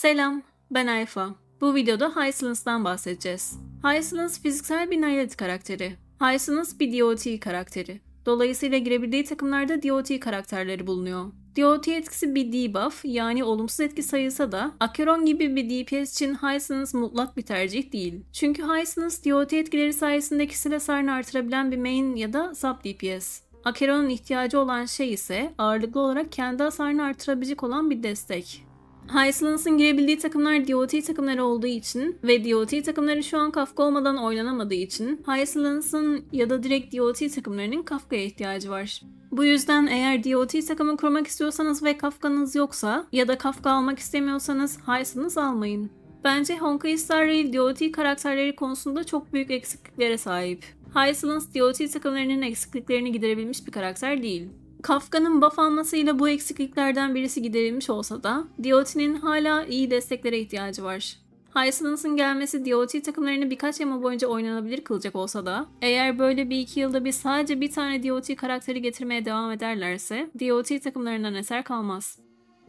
Selam, ben Ayfa. Bu videoda Hysalence'dan bahsedeceğiz. Hysalence fiziksel bir Nayelid karakteri. Hysalence bir DOT karakteri. Dolayısıyla girebildiği takımlarda DOT karakterleri bulunuyor. DOT etkisi bir debuff yani olumsuz etki sayılsa da Acheron gibi bir DPS için Hysalence mutlak bir tercih değil. Çünkü Hysalence DOT etkileri sayesinde kişisel hasarını artırabilen bir main ya da sub DPS. Acheron'un ihtiyacı olan şey ise ağırlıklı olarak kendi hasarını artırabilecek olan bir destek. Hysalence'ın girebildiği takımlar DOT takımları olduğu için ve DOT takımları şu an Kafka olmadan oynanamadığı için Hysalence'ın ya da direkt DOT takımlarının Kafka'ya ihtiyacı var. Bu yüzden eğer DOT takımı kurmak istiyorsanız ve Kafka'nız yoksa ya da Kafka almak istemiyorsanız Hysalence almayın. Bence Honkai Star Rail DOT karakterleri konusunda çok büyük eksikliklere sahip. Hysalence DOT takımlarının eksikliklerini giderebilmiş bir karakter değil. Kafka'nın buff almasıyla bu eksikliklerden birisi giderilmiş olsa da DOT'nin hala iyi desteklere ihtiyacı var. Hysalence'ın gelmesi DOT takımlarını birkaç yama boyunca oynanabilir kılacak olsa da eğer böyle bir iki yılda bir sadece bir tane DOT karakteri getirmeye devam ederlerse DOT takımlarından eser kalmaz.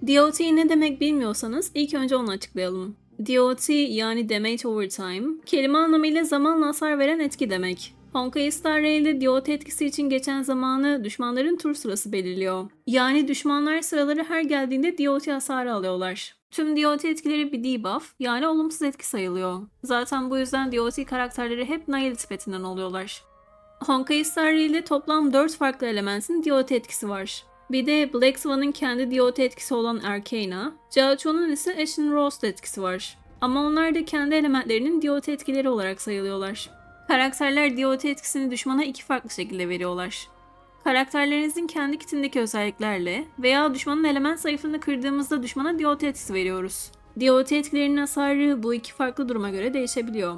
DOT ne demek bilmiyorsanız ilk önce onu açıklayalım. DOT yani Damage Over Time, kelime anlamıyla zamanla hasar veren etki demek. Honkai Star Rail'de DOT etkisi için geçen zamanı düşmanların tur sırası belirliyor. Yani düşmanlar sıraları her geldiğinde DOT hasarı alıyorlar. Tüm DOT etkileri bir debuff yani olumsuz etki sayılıyor. Zaten bu yüzden DOT karakterleri hep Nile tipetinden oluyorlar. Honkai Star Rail'de toplam 4 farklı elementin DOT etkisi var. Bir de Black Swan'ın kendi DOT etkisi olan Arcana, Jiachu'nun ise Ashen Roast etkisi var. Ama onlar da kendi elementlerinin DOT etkileri olarak sayılıyorlar. Karakterler DOT etkisini düşmana iki farklı şekilde veriyorlar. Karakterlerinizin kendi kitindeki özelliklerle veya düşmanın element zayıflığını kırdığımızda düşmana DOT etkisi veriyoruz. DOT etkilerinin hasarı bu iki farklı duruma göre değişebiliyor.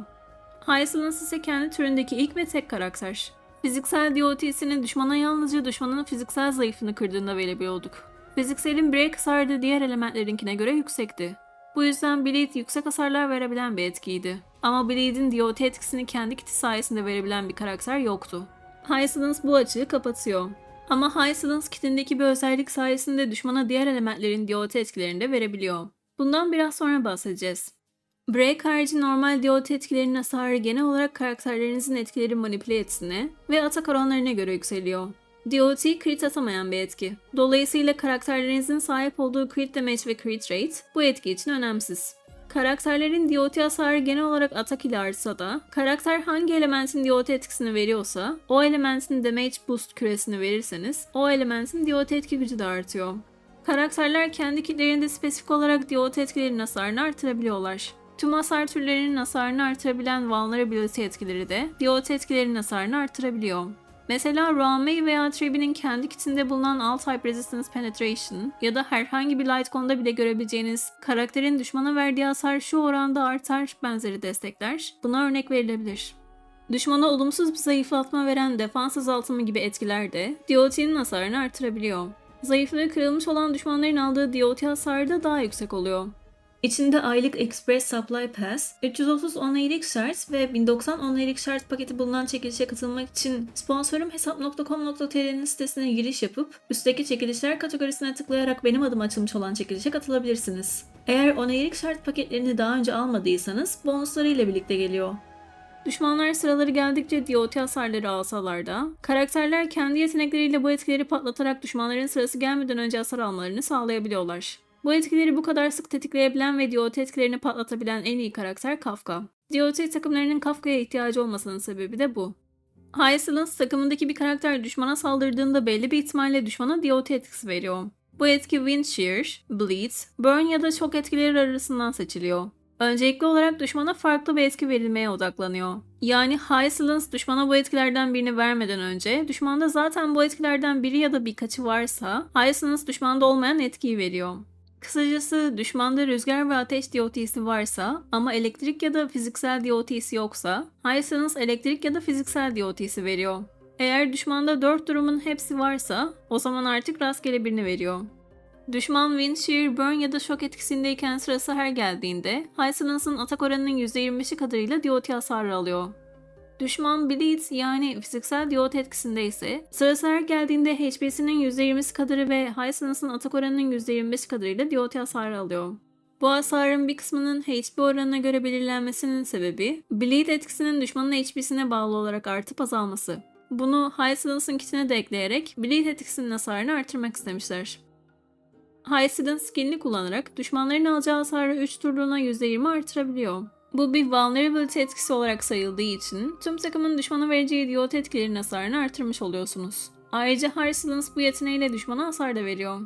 Hysalence ise kendi türündeki ilk ve tek karakter. Fiziksel DOT'sini düşmana yalnızca düşmanın fiziksel zayıflığını kırdığında verebiliyorduk. Fizikselin break hasarı diğer elementlerinkine göre yüksekti. Bu yüzden Bleed yüksek hasarlar verebilen bir etkiydi. Ama Bleed'in DOT etkisini kendi kiti sayesinde verebilen bir karakter yoktu. Hysalence bu açığı kapatıyor. Ama Hysalence kitindeki bir özellik sayesinde düşmana diğer elementlerin DOT etkilerini de verebiliyor. Bundan biraz sonra bahsedeceğiz. Break harici normal DOT etkilerinin hasarı genel olarak karakterlerinizin etkileri manipüle etsine ve atak oranlarına göre yükseliyor. DOT crit atamayan bir etki. Dolayısıyla karakterlerinizin sahip olduğu crit damage ve crit rate bu etki için önemsiz. Karakterlerin DOT hasarı genel olarak atak ile artsa da karakter hangi elementin DOT etkisini veriyorsa o elementin damage boost küresini verirseniz o elementin DOT etki gücü de artıyor. Karakterler kendi kitlerinde spesifik olarak DOT etkilerinin hasarını artırabiliyorlar. Tüm hasar türlerinin hasarını artırabilen vulnerability etkileri de DOT etkilerinin hasarını artırabiliyor. Mesela Ruanmei veya Tribi'nin kendi kitinde bulunan All-Type Resistance Penetration ya da herhangi bir Lightcon'da bile görebileceğiniz karakterin düşmana verdiği hasar şu oranda artar benzeri destekler buna örnek verilebilir. Düşmana olumsuz bir zayıflatma veren defans azaltımı gibi etkiler de DOT'nin hasarını artırabiliyor. Zayıflığı kırılmış olan düşmanların aldığı DOT hasarı da daha yüksek oluyor. İçinde aylık Express Supply Pass, 330 onaylık şart ve 1090 onaylık şart paketi bulunan çekilişe katılmak için sponsorum hesap.com.tr'nin sitesine giriş yapıp üstteki çekilişler kategorisine tıklayarak benim adım açılmış olan çekilişe katılabilirsiniz. Eğer onaylık şart paketlerini daha önce almadıysanız bonusları ile birlikte geliyor. Düşmanlar sıraları geldikçe DOT hasarları alsalar da, karakterler kendi yetenekleriyle bu etkileri patlatarak düşmanların sırası gelmeden önce hasar almalarını sağlayabiliyorlar. Bu etkileri bu kadar sık tetikleyebilen ve DOT etkilerini patlatabilen en iyi karakter Kafka. DOT takımlarının Kafka'ya ihtiyacı olmasının sebebi de bu. Hysalence takımındaki bir karakter düşmana saldırdığında belli bir ihtimalle düşmana DOT etkisi veriyor. Bu etki Wind Shear, Bleed, Burn ya da şok etkileri arasından seçiliyor. Öncelikli olarak düşmana farklı bir etki verilmeye odaklanıyor. Yani Hysalence düşmana bu etkilerden birini vermeden önce düşmanda zaten bu etkilerden biri ya da birkaçı varsa Hysalence düşmanda olmayan etkiyi veriyor. Kısacası düşmanda rüzgar ve ateş DOT'si varsa ama elektrik ya da fiziksel DOT'si yoksa Hysalence elektrik ya da fiziksel DOT'si veriyor. Eğer düşmanda 4 durumun hepsi varsa o zaman artık rastgele birini veriyor. Düşman Wind Shear, Burn ya da şok etkisindeyken sırası her geldiğinde Hysalence'ın atak oranının %25'i kadarıyla DOT hasarı alıyor. Düşman Bleed yani fiziksel diyot etkisinde ise sırası her geldiğinde HP'sinin %20'si kadarı ve Hysalence'ın atak oranının %25'i kadarıyla diyot hasarı alıyor. Bu hasarın bir kısmının HP oranına göre belirlenmesinin sebebi, Bleed etkisinin düşmanın HP'sine bağlı olarak artıp azalması. Bunu High Silence'ın kitine de ekleyerek Bleed etkisinin hasarını artırmak istemişler. High Silence skillini kullanarak düşmanların alacağı hasarı 3 turluğuna %20 artırabiliyor. Bu bir vulnerability etkisi olarak sayıldığı için tüm takımın düşmana vereceği diyot etkilerinin hasarını artırmış oluyorsunuz. Ayrıca High Silence bu yeteneğiyle düşmana hasar da veriyor.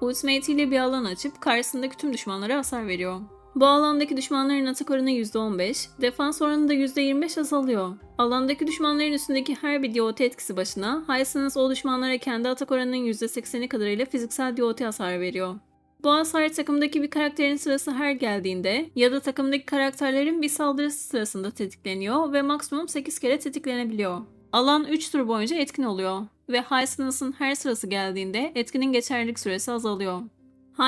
Ultimate ile bir alan açıp karşısındaki tüm düşmanlara hasar veriyor. Bu alandaki düşmanların atak oranı %15, defans oranı da %25 azalıyor. Alandaki düşmanların üstündeki her bir diyot etkisi başına Hyacinth o düşmanlara kendi atak oranının %80'i kadarıyla fiziksel diyot hasar veriyor. Bu hasar takımdaki bir karakterin sırası her geldiğinde ya da takımdaki karakterlerin bir saldırısı sırasında tetikleniyor ve maksimum 8 kere tetiklenebiliyor. Alan 3 tur boyunca etkin oluyor ve Silence'ın her sırası geldiğinde etkinin geçerlilik süresi azalıyor.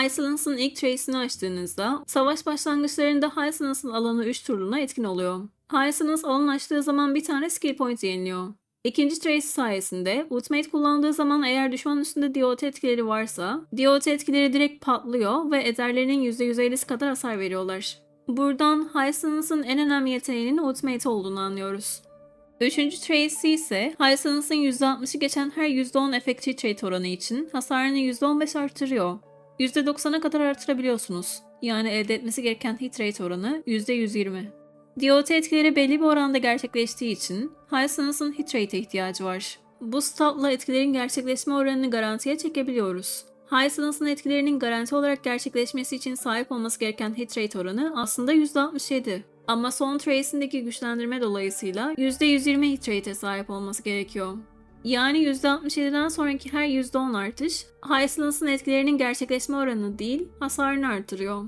Silence'ın ilk trace'ini açtığınızda savaş başlangıçlarında Silence'ın alanı 3 turluğuna etkin oluyor. Silence alan açtığı zaman bir tane skill point yeniliyor. İkinci trace sayesinde Ultimate kullandığı zaman eğer düşmanın üstünde diyot etkileri varsa diyot etkileri direkt patlıyor ve ederlerinin %150'si kadar hasar veriyorlar. Buradan Silence'ın en önemli yeteneğinin Ultimate olduğunu anlıyoruz. Üçüncü trade'si ise Hysance'ın %60'ı geçen her %10 efektif trade oranı için hasarını %15 artırıyor. %90'a kadar artırabiliyorsunuz. Yani elde etmesi gereken hit rate oranı %120. DOT etkileri belli bir oranda gerçekleştiği için Hysance'ın hit rate'e ihtiyacı var. Bu statla etkilerin gerçekleşme oranını garantiye çekebiliyoruz. Hysance'ın etkilerinin garanti olarak gerçekleşmesi için sahip olması gereken hit rate oranı aslında %67. Ama son trace'indeki güçlendirme dolayısıyla %120 hit rate'e sahip olması gerekiyor. Yani %67'den sonraki her %10 artış, High etkilerinin gerçekleşme oranını değil, hasarını artırıyor.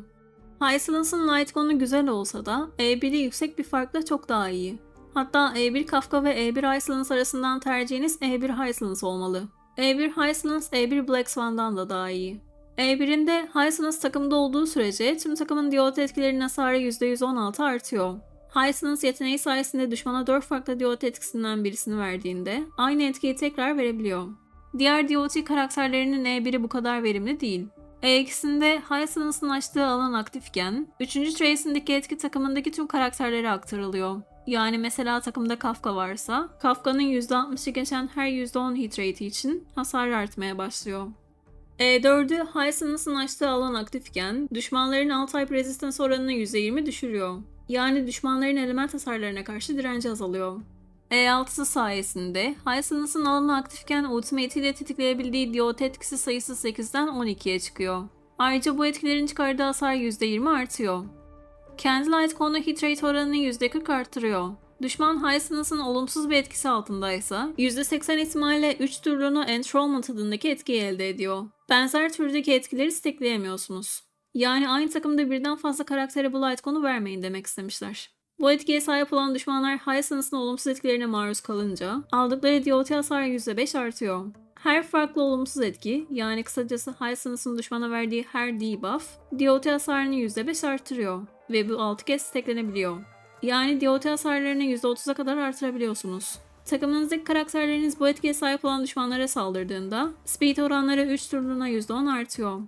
High Silence'ın Lightgun'u güzel olsa da E1'i yüksek bir farkla çok daha iyi. Hatta E1 Kafka ve E1 High Silence arasından tercihiniz E1 High Silence olmalı. E1 High Silence E1 Black Swan'dan da daha iyi. E1'inde Hysanus takımda olduğu sürece tüm takımın diyot etkilerinin hasarı %116 artıyor. Hysanus yeteneği sayesinde düşmana 4 farklı diyot etkisinden birisini verdiğinde aynı etkiyi tekrar verebiliyor. Diğer DOT karakterlerinin E1'i bu kadar verimli değil. E2'sinde Hysanus'un açtığı alan aktifken, 3. trace'indeki etki takımındaki tüm karakterlere aktarılıyor. Yani mesela takımda Kafka varsa, Kafka'nın %60'ı geçen her %10 hit rate için hasar artmaya başlıyor. E4'ü Hysanus'un açtığı alan aktifken düşmanların alt type resistance oranını %20 düşürüyor. Yani düşmanların element hasarlarına karşı direnci azalıyor. E6'sı sayesinde Hysanus'un alanı aktifken ultimate ile tetikleyebildiği diyot etkisi sayısı 8'den 12'ye çıkıyor. Ayrıca bu etkilerin çıkardığı hasar %20 artıyor. Candlelight konu hit rate oranını %40 artırıyor. Düşman Hysanus'ın olumsuz bir etkisi altındaysa %80 ihtimalle 3 turluğunu Enthrollment adındaki etkiyi elde ediyor. Benzer türdeki etkileri stekleyemiyorsunuz. Yani aynı takımda birden fazla karaktere bu Lightcon'u vermeyin demek istemişler. Bu etkiye sahip olan düşmanlar Hysanus'ın olumsuz etkilerine maruz kalınca aldıkları DOT hasarı %5 artıyor. Her farklı olumsuz etki, yani kısacası Hysanus'ın düşmana verdiği her debuff, DOT hasarını %5 artırıyor ve bu 6 kez steklenebiliyor. Yani DOT hasarlarını %30'a kadar artırabiliyorsunuz. Takımınızdaki karakterleriniz bu etkiye sahip olan düşmanlara saldırdığında speed oranları 3 turluğuna %10 artıyor.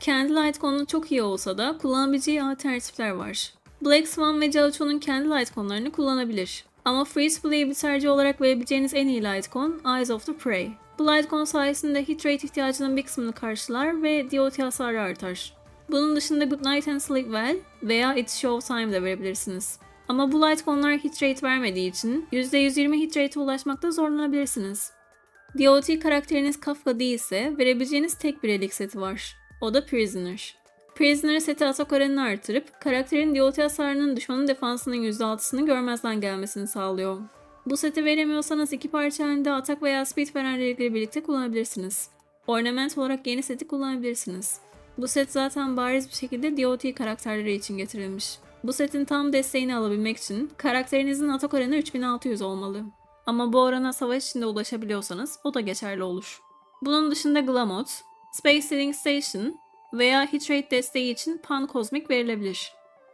Candlelight konu çok iyi olsa da kullanabileceği alternatifler var. Black Swan ve Jalicho'nun Candlelight konularını kullanabilir. Ama Free to bir tercih olarak verebileceğiniz en iyi Lightcon Eyes of the Prey. Bu Lightcon sayesinde hit rate ihtiyacının bir kısmını karşılar ve DOT hasarı artar. Bunun dışında Good Night and Sleep Well veya It's Show Time de verebilirsiniz. Ama bu Litecoin'lar hit rate vermediği için %120 hit rate'e ulaşmakta zorlanabilirsiniz. DOT karakteriniz Kafka değilse verebileceğiniz tek bir elik seti var. O da Prisoner. Prisoner seti atak oranını artırıp karakterin DOT hasarının düşmanın defansının %6'sını görmezden gelmesini sağlıyor. Bu seti veremiyorsanız iki parça halinde atak veya speed veren relikleri birlikte kullanabilirsiniz. Ornament olarak yeni seti kullanabilirsiniz. Bu set zaten bariz bir şekilde DOT karakterleri için getirilmiş. Bu setin tam desteğini alabilmek için karakterinizin atak oranı 3600 olmalı. Ama bu orana savaş içinde ulaşabiliyorsanız o da geçerli olur. Bunun dışında Glamot, Space Sealing Station veya Hit Rate desteği için Pan Cosmic verilebilir.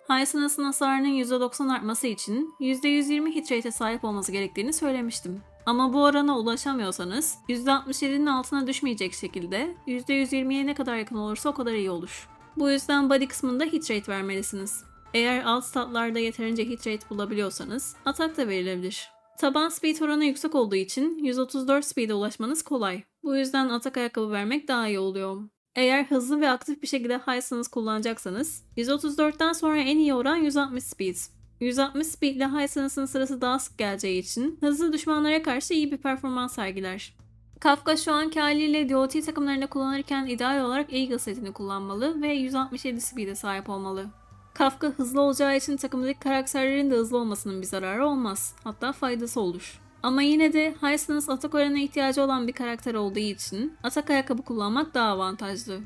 Hysanus'ın hasarının %90 artması için %120 hit rate'e sahip olması gerektiğini söylemiştim. Ama bu orana ulaşamıyorsanız %67'nin altına düşmeyecek şekilde %120'ye ne kadar yakın olursa o kadar iyi olur. Bu yüzden body kısmında hit rate vermelisiniz. Eğer alt statlarda yeterince hit rate bulabiliyorsanız atak da verilebilir. Taban speed oranı yüksek olduğu için 134 speed'e ulaşmanız kolay. Bu yüzden atak ayakkabı vermek daha iyi oluyor. Eğer hızlı ve aktif bir şekilde high stance kullanacaksanız 134'ten sonra en iyi oran 160 speed. 160 speed ile high stance'ın sırası daha sık geleceği için hızlı düşmanlara karşı iyi bir performans sergiler. Kafka şu anki haliyle DOT takımlarında kullanırken ideal olarak Eagle setini kullanmalı ve 167 speed'e sahip olmalı. Kafka hızlı olacağı için takımdaki karakterlerin de hızlı olmasının bir zararı olmaz. Hatta faydası olur. Ama yine de stance atak oranına ihtiyacı olan bir karakter olduğu için atak ayakkabı kullanmak daha avantajlı.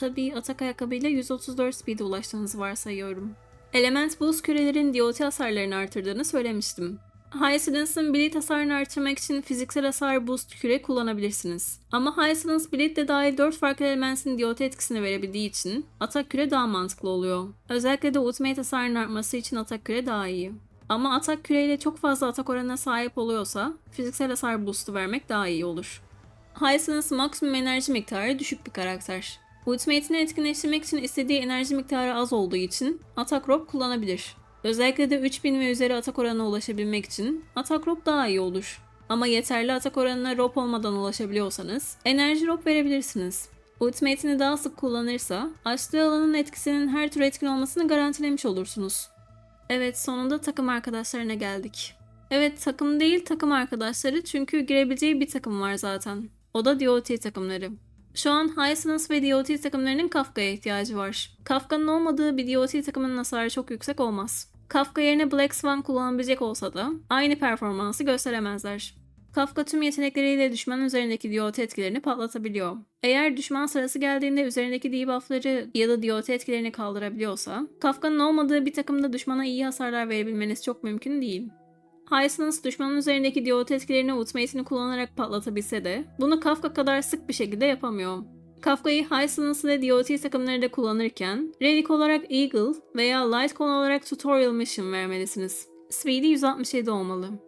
Tabii atak ayakkabıyla 134 speed'e ulaştığınızı varsayıyorum. Element Boost kürelerin DOT hasarlarını artırdığını söylemiştim. Silence'ın bleed hasarını artırmak için fiziksel hasar boost küre kullanabilirsiniz. Ama Silence bleed de dahil 4 farklı elementin DOT etkisini verebildiği için atak küre daha mantıklı oluyor. Özellikle de ultimate hasarının artması için atak küre daha iyi. Ama atak küreyle çok fazla atak oranına sahip oluyorsa fiziksel hasar boost'u vermek daha iyi olur. Silence maksimum enerji miktarı düşük bir karakter. Ultimate'ini etkinleştirmek için istediği enerji miktarı az olduğu için atak rob kullanabilir. Özellikle de 3000 ve üzeri atak oranına ulaşabilmek için atak rob daha iyi olur. Ama yeterli atak oranına rob olmadan ulaşabiliyorsanız enerji rob verebilirsiniz. Ultimate'ini daha sık kullanırsa açtığı alanın etkisinin her tür etkin olmasını garantilemiş olursunuz. Evet sonunda takım arkadaşlarına geldik. Evet takım değil takım arkadaşları çünkü girebileceği bir takım var zaten. O da DOT takımları. Şu an Hyacinth ve DOT takımlarının Kafka'ya ihtiyacı var. Kafka'nın olmadığı bir DOT takımının hasarı çok yüksek olmaz. Kafka yerine Black Swan kullanabilecek olsa da aynı performansı gösteremezler. Kafka tüm yetenekleriyle düşman üzerindeki DOT etkilerini patlatabiliyor. Eğer düşman sırası geldiğinde üzerindeki debuffları ya da DOT etkilerini kaldırabiliyorsa, Kafka'nın olmadığı bir takımda düşmana iyi hasarlar verebilmeniz çok mümkün değil. Hyacinth düşmanın üzerindeki DOT etkilerini ultimate'ini kullanarak patlatabilse de bunu Kafka kadar sık bir şekilde yapamıyor. Kafka'yı Hyacinth ile DOT takımları da kullanırken Relic olarak Eagle veya Lightcon olarak Tutorial Mission vermelisiniz. Speed'i 167 olmalı.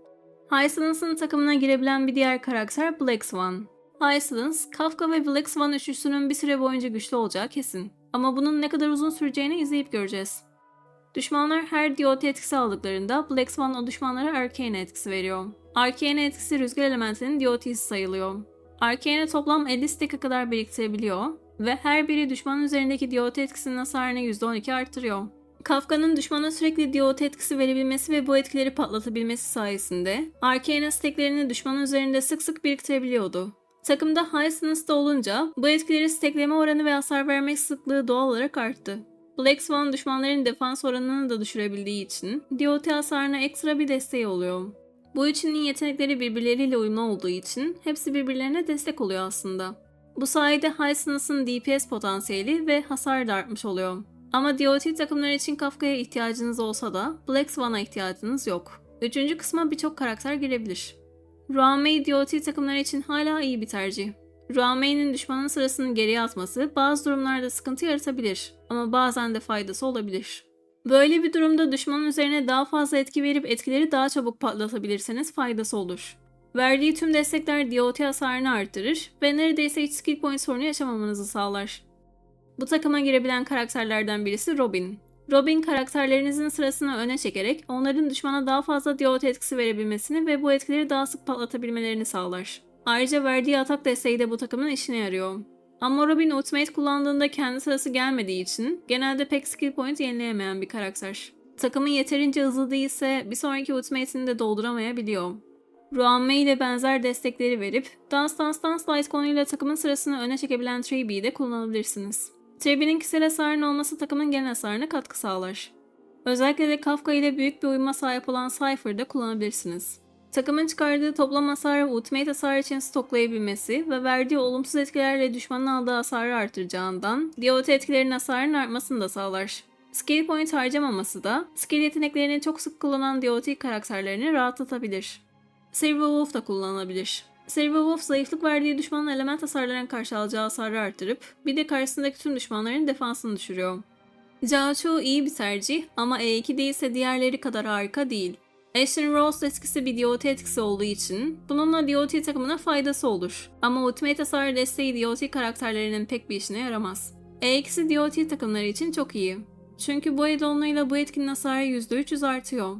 Hyacinth'ın takımına girebilen bir diğer karakter Black Swan. Hyacinth, Kafka ve Black Swan üçlüsünün bir süre boyunca güçlü olacağı kesin. Ama bunun ne kadar uzun süreceğini izleyip göreceğiz. Düşmanlar her DOT etkisi aldıklarında Black Swan o düşmanlara Arcane etkisi veriyor. Arcane etkisi rüzgar elementinin DOT'si sayılıyor. Arcane toplam 50 stack'e kadar biriktirebiliyor ve her biri düşmanın üzerindeki DOT etkisinin hasarını %12 artırıyor. Kafka'nın düşmana sürekli DOT etkisi verebilmesi ve bu etkileri patlatabilmesi sayesinde Arcane stacklerini düşmanın üzerinde sık sık biriktirebiliyordu. Takımda Hyacinth'da olunca bu etkileri stackleme oranı ve hasar vermek sıklığı doğal olarak arttı. Black Swan düşmanların defans oranını da düşürebildiği için DOT hasarına ekstra bir desteği oluyor. Bu üçünün yetenekleri birbirleriyle uyumlu olduğu için hepsi birbirlerine destek oluyor aslında. Bu sayede Hyacinth'ın DPS potansiyeli ve hasar da artmış oluyor. Ama DOT takımları için Kafka'ya ihtiyacınız olsa da Black Swan'a ihtiyacınız yok. Üçüncü kısma birçok karakter girebilir. Ruamei DOT takımları için hala iyi bir tercih. Ruamei'nin düşmanın sırasını geriye atması bazı durumlarda sıkıntı yaratabilir ama bazen de faydası olabilir. Böyle bir durumda düşmanın üzerine daha fazla etki verip etkileri daha çabuk patlatabilirseniz faydası olur. Verdiği tüm destekler DOT hasarını artırır ve neredeyse hiç skill point sorunu yaşamamanızı sağlar. Bu takıma girebilen karakterlerden birisi Robin. Robin karakterlerinizin sırasını öne çekerek onların düşmana daha fazla DOT etkisi verebilmesini ve bu etkileri daha sık patlatabilmelerini sağlar. Ayrıca verdiği atak desteği de bu takımın işine yarıyor. Ama Robin Ultimate kullandığında kendi sırası gelmediği için genelde pek skill point yenileyemeyen bir karakter. Takımın yeterince hızlı değilse bir sonraki ultimate'ini de dolduramayabiliyor. Ruanmei ile benzer destekleri verip Dance Dance Dance Lightcon ile takımın sırasını öne çekebilen Treebee'yi de kullanabilirsiniz. Treebee'nin kişisel hasarının olması takımın genel hasarına katkı sağlar. Özellikle de Kafka ile büyük bir uyuma sahip olan Cypher'da kullanabilirsiniz. Takımın çıkardığı toplam hasar ve ultimate hasar için stoklayabilmesi ve verdiği olumsuz etkilerle düşmanın aldığı hasarı artıracağından DOT etkilerinin hasarının artmasını da sağlar. Skill point harcamaması da skill yeteneklerini çok sık kullanan DOT karakterlerini rahatlatabilir. Silver Wolf da kullanılabilir. Silver Wolf zayıflık verdiği düşmanın element hasarlarına karşı alacağı hasarı artırıp bir de karşısındaki tüm düşmanların defansını düşürüyor. Jiaochu iyi bir tercih ama E2 değilse diğerleri kadar harika değil. Ashen Rose etkisi bir DOT etkisi olduğu için bununla DOT takımına faydası olur. Ama Ultimate hasar desteği DOT karakterlerinin pek bir işine yaramaz. E2'si DOT takımları için çok iyi. Çünkü bu addon'uyla bu etkinin hasarı %300 artıyor.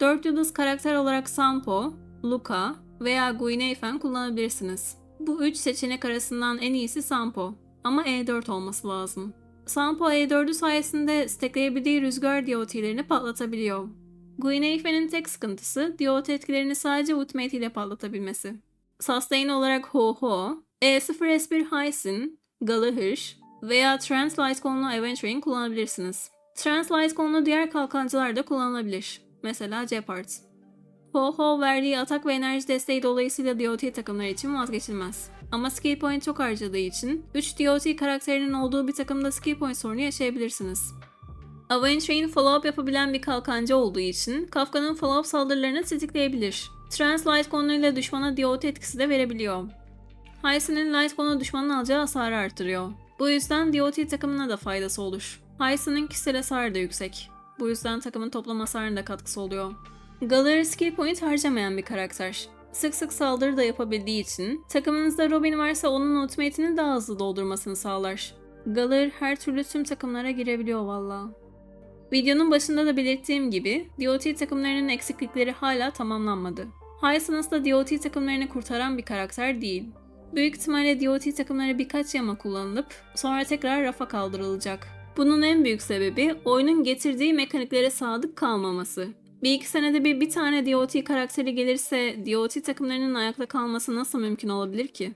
4 yıldız karakter olarak Sampo, Luca veya Guinevere kullanabilirsiniz. Bu üç seçenek arasından en iyisi Sampo ama E4 olması lazım. Sampo E4'ü sayesinde stackleyebildiği rüzgar DOT'lerini patlatabiliyor. Guinevere'nin tek sıkıntısı DOT etkilerini sadece ultimate ile patlatabilmesi. Sustain olarak Ho-Ho, E0S1 Hyson, Galahir veya Translite konulu Aventure'in kullanabilirsiniz. Translite konulu diğer kalkancılar da kullanılabilir. Mesela Jeopard. Ho-Ho verdiği atak ve enerji desteği dolayısıyla DOT takımları için vazgeçilmez. Ama skill point çok harcadığı için 3 DOT karakterinin olduğu bir takımda skill point sorunu yaşayabilirsiniz. Aventure'in follow-up yapabilen bir kalkancı olduğu için Kafka'nın follow-up saldırılarını tetikleyebilir. Translite konuyla düşmana DOT etkisi de verebiliyor. Hyson'ın light konu düşmanın alacağı hasarı artırıyor. Bu yüzden DOT takımına da faydası olur. Hyson'ın kişisel hasarı da yüksek. Bu yüzden takımın toplam hasarına da katkısı oluyor. Galar skill point harcamayan bir karakter. Sık sık saldırı da yapabildiği için takımınızda Robin varsa onun ultimate'ini daha hızlı doldurmasını sağlar. Galar her türlü tüm takımlara girebiliyor valla. Videonun başında da belirttiğim gibi DOT takımlarının eksiklikleri hala tamamlanmadı. Hyacinth da DOT takımlarını kurtaran bir karakter değil. Büyük ihtimalle DOT takımları birkaç yama kullanılıp sonra tekrar rafa kaldırılacak. Bunun en büyük sebebi oyunun getirdiği mekaniklere sadık kalmaması. Bir iki senede bir bir tane DOT karakteri gelirse DOT takımlarının ayakta kalması nasıl mümkün olabilir ki?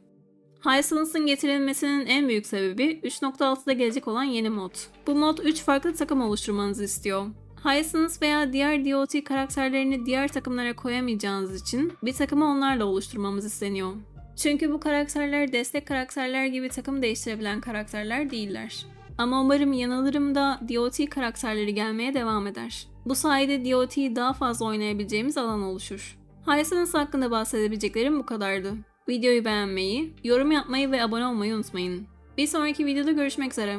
Hyacinth'ın getirilmesinin en büyük sebebi 3.6'da gelecek olan yeni mod. Bu mod 3 farklı takım oluşturmanızı istiyor. Hyacinth veya diğer DOT karakterlerini diğer takımlara koyamayacağınız için bir takımı onlarla oluşturmamız isteniyor. Çünkü bu karakterler destek karakterler gibi takım değiştirebilen karakterler değiller. Ama umarım yanılırım da DOT karakterleri gelmeye devam eder. Bu sayede DOT'yi daha fazla oynayabileceğimiz alan oluşur. Hyacinth hakkında bahsedebileceklerim bu kadardı. Videoyu beğenmeyi, yorum yapmayı ve abone olmayı unutmayın. Bir sonraki videoda görüşmek üzere.